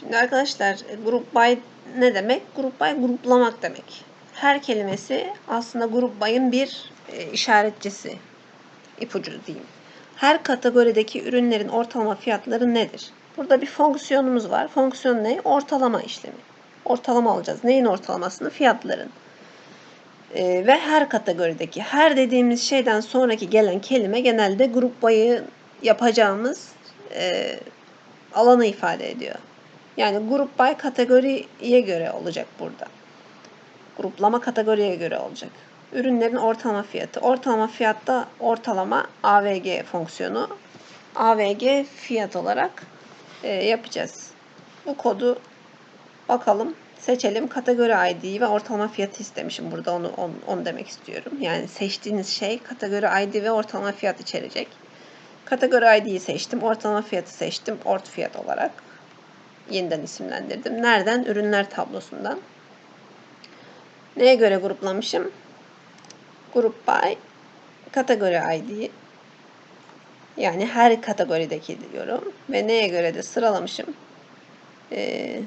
Şimdi arkadaşlar e, group by ne demek? Group by gruplamak demek. Her kelimesi aslında group by'ın bir e, işaretçisi. ipucu diyeyim. Her kategorideki ürünlerin ortalama fiyatları nedir? Burada bir fonksiyonumuz var. Fonksiyon ne? Ortalama işlemi. Ortalama alacağız. Neyin ortalamasını? Fiyatların. Ee, ve her kategorideki, her dediğimiz şeyden sonraki gelen kelime genelde grup bayı yapacağımız e, alanı ifade ediyor. Yani grup by kategoriye göre olacak burada. Gruplama kategoriye göre olacak. Ürünlerin ortalama fiyatı. Ortalama fiyatta ortalama AVG fonksiyonu. AVG fiyat olarak e, yapacağız. Bu kodu bakalım seçelim. Kategori ID ve ortalama fiyatı istemişim. Burada onu, onu, onu demek istiyorum. Yani seçtiğiniz şey kategori ID ve ortalama fiyat içerecek. Kategori ID'yi seçtim. Ortalama fiyatı seçtim. Ort fiyat olarak. Yeniden isimlendirdim. Nereden? Ürünler tablosundan. Neye göre gruplamışım? Group by kategori ID. Yani her kategorideki diyorum. Ve neye göre de sıralamışım? Ee,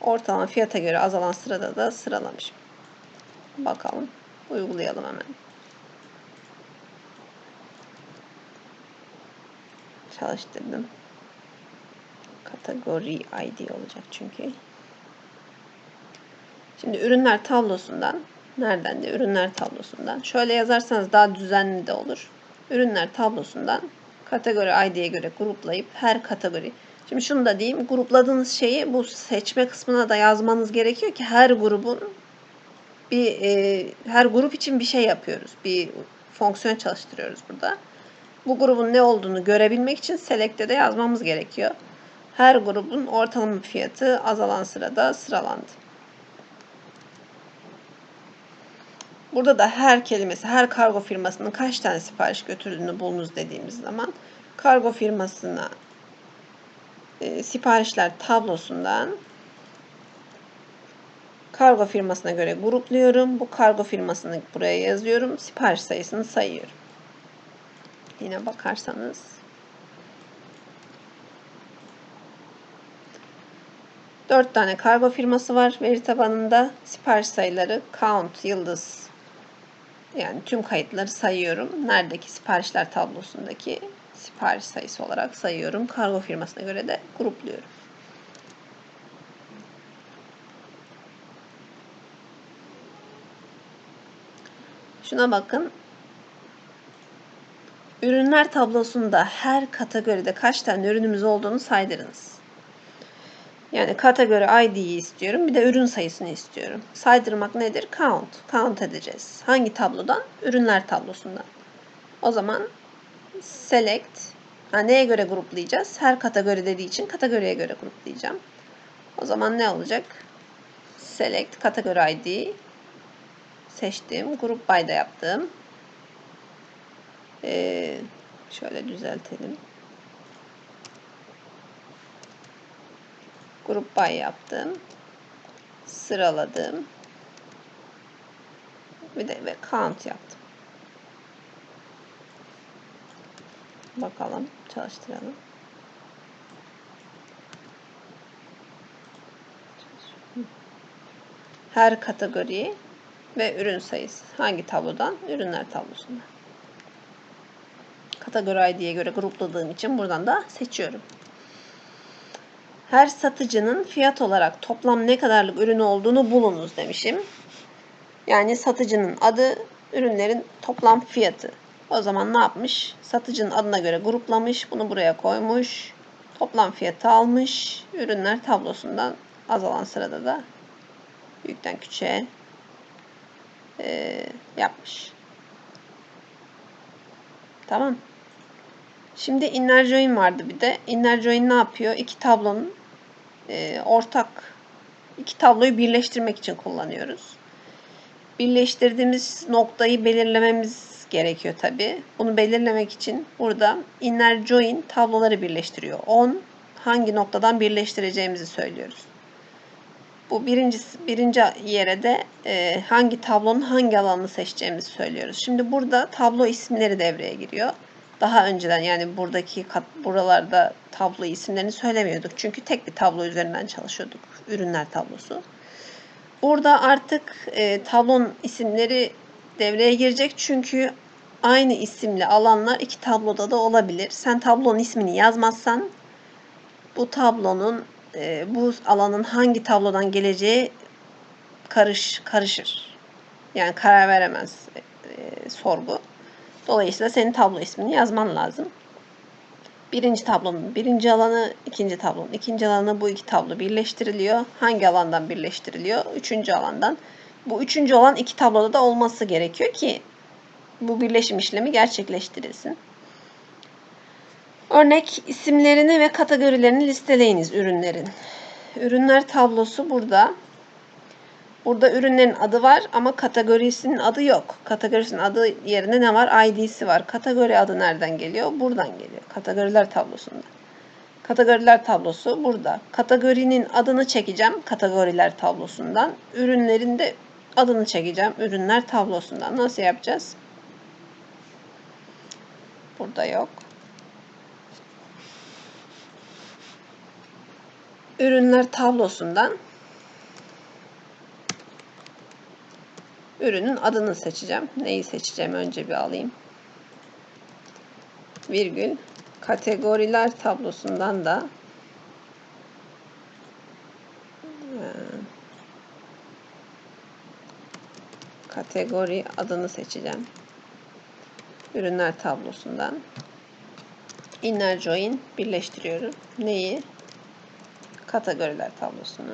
ortalama fiyata göre azalan sırada da sıralamışım. Bakalım. Uygulayalım hemen. Çalıştırdım. Kategori ID olacak çünkü. Şimdi ürünler tablosundan nereden de ürünler tablosundan şöyle yazarsanız daha düzenli de olur. Ürünler tablosundan kategori ID'ye göre gruplayıp her kategori Şimdi şunu da diyeyim. Grupladığınız şeyi bu seçme kısmına da yazmanız gerekiyor ki her grubun bir e, her grup için bir şey yapıyoruz. Bir fonksiyon çalıştırıyoruz burada. Bu grubun ne olduğunu görebilmek için select'te de yazmamız gerekiyor. Her grubun ortalama fiyatı azalan sırada sıralandı. Burada da her kelimesi, her kargo firmasının kaç tane sipariş götürdüğünü bulunuz dediğimiz zaman kargo firmasına e, siparişler tablosundan kargo firmasına göre grupluyorum. Bu kargo firmasını buraya yazıyorum. Sipariş sayısını sayıyorum. Yine bakarsanız dört tane kargo firması var veri tabanında. Sipariş sayıları count, yıldız yani tüm kayıtları sayıyorum. Neredeki siparişler tablosundaki sipariş sayısı olarak sayıyorum. Kargo firmasına göre de grupluyorum. Şuna bakın. Ürünler tablosunda her kategoride kaç tane ürünümüz olduğunu saydırınız. Yani kategori ID'yi istiyorum. Bir de ürün sayısını istiyorum. Saydırmak nedir? Count. Count edeceğiz. Hangi tablodan? Ürünler tablosundan. O zaman select ha, neye göre gruplayacağız? Her kategori dediği için kategoriye göre gruplayacağım. O zaman ne olacak? Select kategori ID seçtim. Group by'da yaptım. Ee, şöyle düzeltelim. Group by yaptım. Sıraladım. Bir de ve count yaptım. Bakalım, çalıştıralım. Her kategori ve ürün sayısı. Hangi tablodan? Ürünler tablosunda. Kategori ID'ye göre grupladığım için buradan da seçiyorum. Her satıcının fiyat olarak toplam ne kadarlık ürünü olduğunu bulunuz demişim. Yani satıcının adı, ürünlerin toplam fiyatı. O zaman ne yapmış? Satıcının adına göre gruplamış. Bunu buraya koymuş. Toplam fiyatı almış. Ürünler tablosundan azalan sırada da büyükten küçüğe e, yapmış. Tamam. Şimdi inner join vardı bir de. Inner join ne yapıyor? İki tablonun e, ortak iki tabloyu birleştirmek için kullanıyoruz. Birleştirdiğimiz noktayı belirlememiz gerekiyor tabi. Bunu belirlemek için burada inner join tabloları birleştiriyor. On hangi noktadan birleştireceğimizi söylüyoruz. Bu birinci, birinci yere de e, hangi tablonun hangi alanını seçeceğimizi söylüyoruz. Şimdi burada tablo isimleri devreye giriyor. Daha önceden yani buradaki kat, buralarda tablo isimlerini söylemiyorduk. Çünkü tek bir tablo üzerinden çalışıyorduk. Ürünler tablosu. Burada artık e, tablonun isimleri devreye girecek. Çünkü aynı isimli alanlar iki tabloda da olabilir. Sen tablonun ismini yazmazsan bu tablonun e, bu alanın hangi tablodan geleceği karış karışır. Yani karar veremez e, sorgu. Dolayısıyla senin tablo ismini yazman lazım. Birinci tablonun birinci alanı, ikinci tablonun ikinci alanı bu iki tablo birleştiriliyor. Hangi alandan birleştiriliyor? Üçüncü alandan. Bu üçüncü olan iki tabloda da olması gerekiyor ki bu birleşim işlemi gerçekleştirilsin. Örnek isimlerini ve kategorilerini listeleyiniz ürünlerin. Ürünler tablosu burada. Burada ürünlerin adı var ama kategorisinin adı yok. Kategorisinin adı yerine ne var? ID'si var. Kategori adı nereden geliyor? Buradan geliyor. Kategoriler tablosunda. Kategoriler tablosu burada. Kategorinin adını çekeceğim kategoriler tablosundan. Ürünlerin de adını çekeceğim ürünler tablosundan. Nasıl yapacağız? Burada yok. Ürünler tablosundan ürünün adını seçeceğim. Neyi seçeceğim önce bir alayım. Virgül kategoriler tablosundan da e, kategori adını seçeceğim. Ürünler tablosundan inner join birleştiriyorum. Neyi? Kategoriler tablosunu.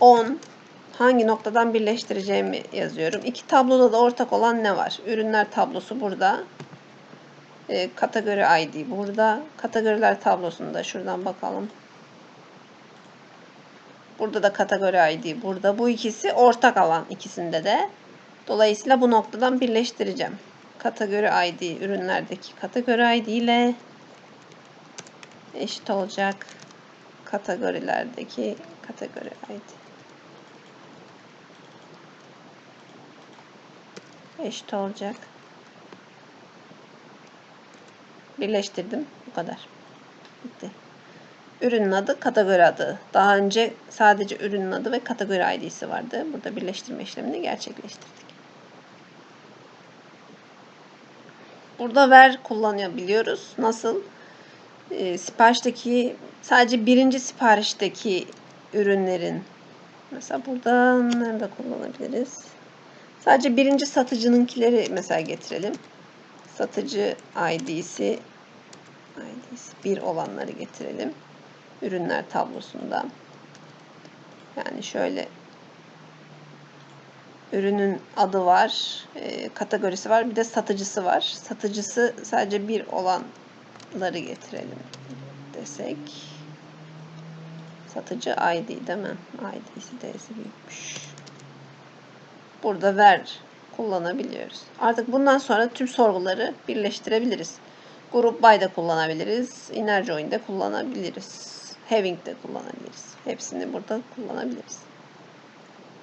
10 hangi noktadan birleştireceğimi yazıyorum. İki tabloda da ortak olan ne var? Ürünler tablosu burada. E, kategori ID burada. Kategoriler tablosunda şuradan bakalım. Burada da kategori ID burada. Bu ikisi ortak alan ikisinde de. Dolayısıyla bu noktadan birleştireceğim. Kategori ID ürünlerdeki kategori ID ile eşit olacak kategorilerdeki kategori ID. Eşit olacak. Birleştirdim. Bu kadar. Bitti. Ürünün adı, kategori adı. Daha önce sadece ürünün adı ve kategori ID'si vardı. Burada birleştirme işlemini gerçekleştirdik. Burada ver kullanabiliyoruz. Nasıl? E, siparişteki sadece birinci siparişteki ürünlerin mesela burada nerede kullanabiliriz? Sadece birinci satıcınınkileri mesela getirelim. Satıcı ID'si ID'si 1 olanları getirelim. Ürünler tablosunda. Yani şöyle ürünün adı var, e, kategorisi var, bir de satıcısı var. Satıcısı sadece bir olanları getirelim desek. Satıcı ID değil mi? ID'si D'si büyükmüş burada ver kullanabiliyoruz. Artık bundan sonra tüm sorguları birleştirebiliriz. Group by de kullanabiliriz. Inner join de kullanabiliriz. Having de kullanabiliriz. Hepsini burada kullanabiliriz.